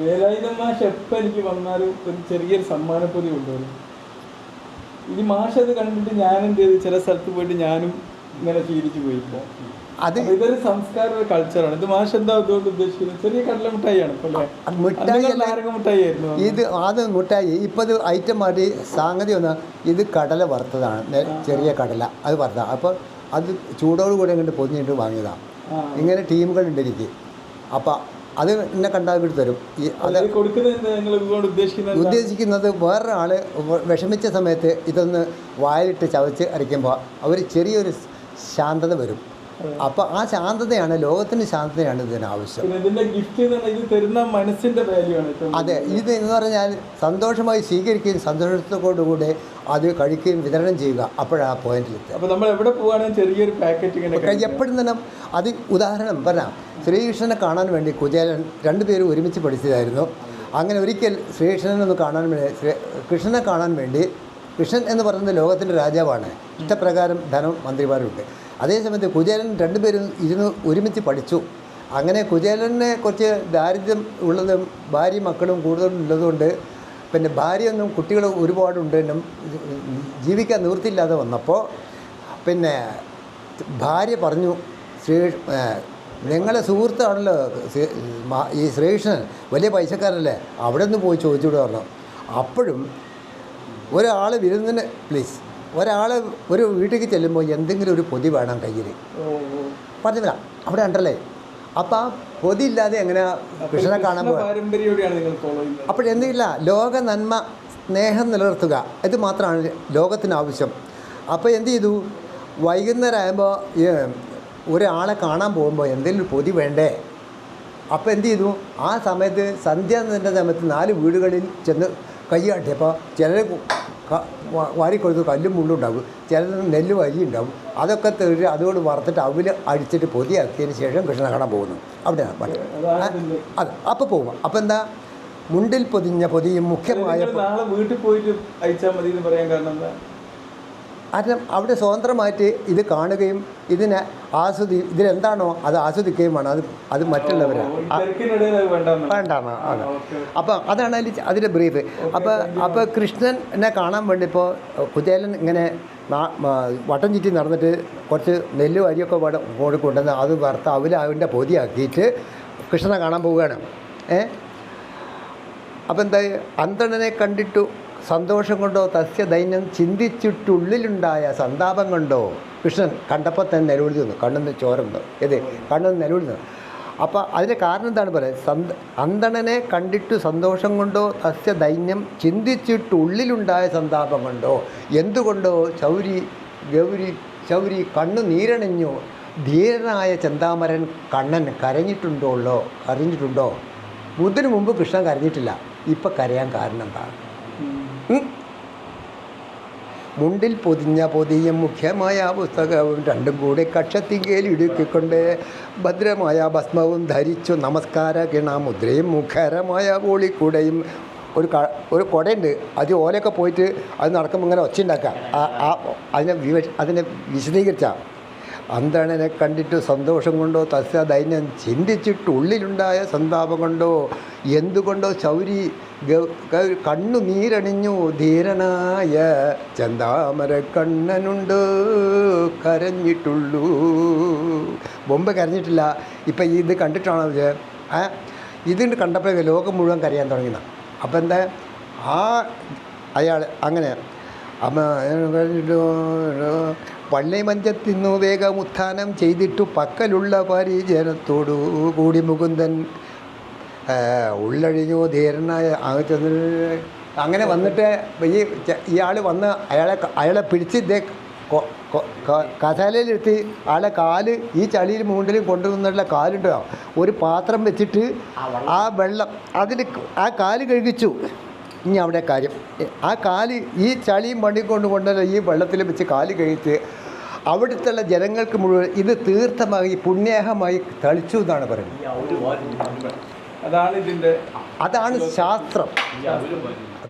വേലായുധ മാഷ് എപ്പോൾ എനിക്ക് വന്നാലും ഒരു ചെറിയൊരു സമ്മാനപ്പൊതി കൊണ്ടുവരും. ഇനി മാഷ് അത് കണ്ടിട്ട് ഞാൻ എന്ത് ചെയ്തു? ചില സ്ഥലത്ത് പോയിട്ട് ഞാനും ഇങ്ങനെ ശീലിച്ചു പോയി ഇപ്പോൾ അത് ഇതൊരു സംസ്കാര കൾച്ചറാണ് ഇത് മാഷ് എന്താ അതുകൊണ്ട് ഉദ്ദേശിക്കുന്നത്? ചെറിയ കടല മിഠായിയാണ് മിഠായി മിഠായി ആയിരുന്നു. ഇത് അത് മിഠായി. ഇപ്പോൾ ഇത് ഐറ്റം മാറ്റി സംഗതി ഒന്ന് ഇത് കടല വറുത്തതാണ്. ചെറിയ കടല. അത് വറുത്ത അപ്പോൾ അത് ചൂടോടുകൂടി അങ്ങോട്ട് പൊതിഞ്ഞിട്ട് വാങ്ങിയതാണ് ഇങ്ങനെ ടീമുകൾ ഉണ്ട് എനിക്ക്. അപ്പം അത് എന്നെ കണ്ടാൽ തരും. ഈ അത് ഉദ്ദേശിക്കുന്നത് വേറൊരാൾ വിഷമിച്ച സമയത്ത് ഇതൊന്ന് വായിലിട്ട് ചവച്ച് അരയ്ക്കുമ്പോൾ അവർ ചെറിയൊരു ശാന്തത വരും. അപ്പോൾ ആ ശാന്തതയാണ് ലോകത്തിന് ശാന്തതയാണ് ഇതിന് ആവശ്യം. അതെ ഇത് എന്ന് പറഞ്ഞാൽ സന്തോഷമായി സ്വീകരിക്കുകയും സന്തോഷത്തോടുകൂടി അത് കഴിക്കുകയും വിതരണം ചെയ്യുക. അപ്പോഴാണ് ആ പോയിന്റിലെത്തുക അപ്പോൾ നമ്മൾ എവിടെ ചെറിയൊരു പാക്കറ്റ് എപ്പോഴും തന്നെ അത് ഉദാഹരണം പറയാം ശ്രീകൃഷ്ണനെ കാണാൻ വേണ്ടി കുചേലൻ രണ്ടുപേരും ഒരുമിച്ച് പഠിച്ചതായിരുന്നു. അങ്ങനെ ഒരിക്കൽ ശ്രീകൃഷ്ണനെ ഒന്ന് കാണാൻ വേണ്ടി കൃഷ്ണനെ കാണാൻ വേണ്ടി കൃഷ്ണൻ എന്ന് പറയുന്നത് ലോകത്തിന്റെ രാജാവാണ്. ഇഷ്ടപ്രകാരം ധനം മന്ത്രിമാരുണ്ട് അതേസമയത്ത് കുചേലൻ രണ്ടുപേരും ഇരുന്ന് ഒരുമിച്ച് പഠിച്ചു. അങ്ങനെ കുചേലനെ കുറച്ച് ദാരിദ്ര്യം ഉള്ളതും ഭാര്യയും മക്കളും കൂടുതലുള്ളതുകൊണ്ട് പിന്നെ ഭാര്യയൊന്നും കുട്ടികൾ ഒരുപാടുണ്ടെന്നും ജീവിക്കാൻ നിവൃത്തിയില്ലാതെ വന്നപ്പോൾ പിന്നെ ഭാര്യ പറഞ്ഞു ശ്രീ നിങ്ങളെ സുഹൃത്താണല്ലോ ഈ ശ്രീകൃഷ്ണൻ വലിയ പൈസക്കാരല്ലേ അവിടെ നിന്ന് പോയി ചോദിച്ചുകൂടെ പറഞ്ഞു. അപ്പോഴും ഒരാൾ വിരുന്നിന് പ്ലീസ് ഒരാൾ ഒരു വീട്ടിലേക്ക് ചെല്ലുമ്പോൾ എന്തെങ്കിലും ഒരു പൊതി വേണം കയ്യിൽ. പറഞ്ഞില്ല. അവിടെ ഉണ്ടല്ലേ? അപ്പം ആ പൊതി ഇല്ലാതെ എങ്ങനെ കൃഷ്ണനെ കാണാൻ അപ്പോഴെന്തില്ല ലോക നന്മ സ്നേഹം നിലനിർത്തുക. ഇത് മാത്രമാണ് ലോകത്തിന് ആവശ്യം. അപ്പോൾ എന്ത് ചെയ്തു? വൈകുന്നേരം ആകുമ്പോൾ ഒരാളെ കാണാൻ പോകുമ്പോൾ എന്തെങ്കിലും പൊതി വേണ്ടേ? അപ്പോൾ എന്ത് ചെയ്തു? ആ സമയത്ത് സന്ധ്യാന്നതിന്റെ സമയത്ത് നാല് വീടുകളിൽ ചെന്ന് കൈ കാട്ടിയപ്പോൾ ചിലർ വാരിക്കൊടുത്ത് കല്ലും മുള്ളും ഉണ്ടാകും. ചിലർ നെല്ല് വരി ഉണ്ടാകും. അതൊക്കെ തീർച്ച അതുകൊണ്ട് വറുത്തിട്ട് അവൽ അടിച്ചിട്ട് പൊതിയാക്കിയതിന് ശേഷം കൃഷ്ണ കാണാൻ പോകുന്നു. അവിടെയാണ് അതെ അപ്പോൾ പോകും അപ്പോൾ എന്താ? മുണ്ടിൽ പൊതിഞ്ഞ പൊതിയും മുഖ്യമായ വീട്ടിൽ പോയിട്ട് അയച്ചാൽ മതി എന്ന് പറയാൻ കാരണം എന്താ? കാരണം അവിടെ സ്വതന്ത്രമായിട്ട് ഇത് കാണുകയും ഇതിനെ ആസ്വദി ഇതിലെന്താണോ അത് ആസ്വദിക്കുകയും വേണം. അത് അത് മറ്റുള്ളവരാണ് വേണ്ടാണ് അതെ ആണ് അപ്പോൾ അതാണ് അതിൽ അതിന്റെ ബ്രീഫ്. അപ്പോൾ അപ്പോൾ കൃഷ്ണനെ കാണാൻ വേണ്ടി ഇപ്പോൾ കുചേലൻ ഇങ്ങനെ വട്ടം ചുറ്റി നടന്നിട്ട് കുറച്ച് നെല്ലും അരിയൊക്കെ വട കൂടി കൊണ്ടുവന്ന് അത് വറുത്ത് അവൽ അതിന്റെ പൊതിയാക്കിയിട്ട് കൃഷ്ണനെ കാണാൻ പോവുകയാണ്. ഏ അപ്പം എന്താ അന്തണനെ കണ്ടിട്ടു സന്തോഷം കൊണ്ടോ തസ്യ ദൈന്യം ചിന്തിച്ചിട്ടുള്ളിലുണ്ടായ സന്താപം കൊണ്ടോ? കൃഷ്ണൻ കണ്ടപ്പോൾ തന്നെ നിലവിളി തന്നു കണ്ണെന്ന് ചോരുന്നു ഇത് കണ്ണെന്ന് നിലവിളി തന്നു അപ്പോൾ അതിന്റെ കാരണം എന്താണ് പറയുക സന്ത അന്തണനെ കണ്ടിട്ട് സന്തോഷം കൊണ്ടോ തസ്യ ദൈന്യം ചിന്തിച്ചിട്ടുള്ളിലുണ്ടായ സന്താപം കൊണ്ടോ? എന്തുകൊണ്ടോ ചൗരി ഗൗരി ചൗരി കണ്ണു നീരണിഞ്ഞു. ധീരനായ ചന്താമരൻ കണ്ണൻ കരഞ്ഞിട്ടുണ്ടോള്ളോ കരഞ്ഞിട്ടുണ്ടോ? ബുദ്ധന് മുമ്പ് കൃഷ്ണൻ കരഞ്ഞിട്ടില്ല. ഇപ്പം കരയാൻ കാരണം എന്താണ്. മുണ്ടിൽ പൊതിഞ്ഞ പൊതിയും മുഖ്യമായ പുസ്തകവും രണ്ടും കൂടി കക്ഷത്തിങ്കയിൽ ഇടുക്കിക്കൊണ്ട് ഭദ്രമായ ഭസ്മവും ധരിച്ചു നമസ്കാര കിണാമുദ്രയും മുഖരമായ ഓളിക്കൂടെയും ഒരു ക ഒരു കുടയുണ്ട്. അത് ഓലയൊക്കെ പോയിട്ട് അത് നടക്കുമ്പോൾ ഇങ്ങനെ ഒച്ച ഉണ്ടാക്കാം ആ അതിനെ അതിനെ വിശദീകരിച്ച. അന്തണനെ കണ്ടിട്ട് സന്തോഷം കൊണ്ടോ തസ്യ ദൈന്യം ചിന്തിച്ചിട്ട് ഉള്ളിലുണ്ടായ സന്താപം കൊണ്ടോ എന്തുകൊണ്ടോ ഗ- കണ്ണു നീരണിഞ്ഞു ധീരനായ ചന്താമര കണ്ണനുണ്ട് കരഞ്ഞിട്ടുള്ളൂ. ബൊമ്പ് കരഞ്ഞിട്ടില്ല. ഇപ്പം ഇത് കണ്ടിട്ടാണോ ഇത് ആ ഇത് കണ്ടപ്പോഴേ ലോകം മുഴുവൻ കരയാൻ തുടങ്ങിയതാണ് അപ്പം എന്താ? ആ അയാൾ അങ്ങനെ പള്ളി മഞ്ചത്തിന്നു വേഗം ഉത്ഥാനം ചെയ്തിട്ടു പക്കലുള്ള പരിചരണത്തോടു കൂടി മുകുന്ദൻ ഉള്ളഴിഞ്ഞു ധീരനായ അങ്ങനെ വന്നിട്ട് ഈ ഇയാൾ വന്ന് അയാളെ അയാളെ പിടിച്ച് ഇതേ കൊ- കൊ- ക- കസാലയിലെത്തി ആളെ കാൽ ഈ ചളിയിൽ മൂണ്ടിലും കൊണ്ടുവന്നുള്ള കാലുണ്ടാവും ഒരു പാത്രം വെച്ചിട്ട് ആ വെള്ളം അതിൽ ആ കാൽ കഴുകിച്ചു. ഇനി അവിടെ കാര്യം. ആ കാൽ ഈ ചളിയും മണ്ണിയും കൊണ്ട് കൊണ്ടുവന്ന ഈ വെള്ളത്തിൽ വെച്ച് കാൽ കഴിച്ച് അവിടുത്തെ ജനങ്ങൾക്ക് മുഴുവൻ ഇത് തീർത്ഥമായി പുണ്യേഹമായി തളിച്ചു എന്നാണ് പറയുന്നത്. അതാണ് ഇതിന്റെ അതാണ് ശാസ്ത്രം.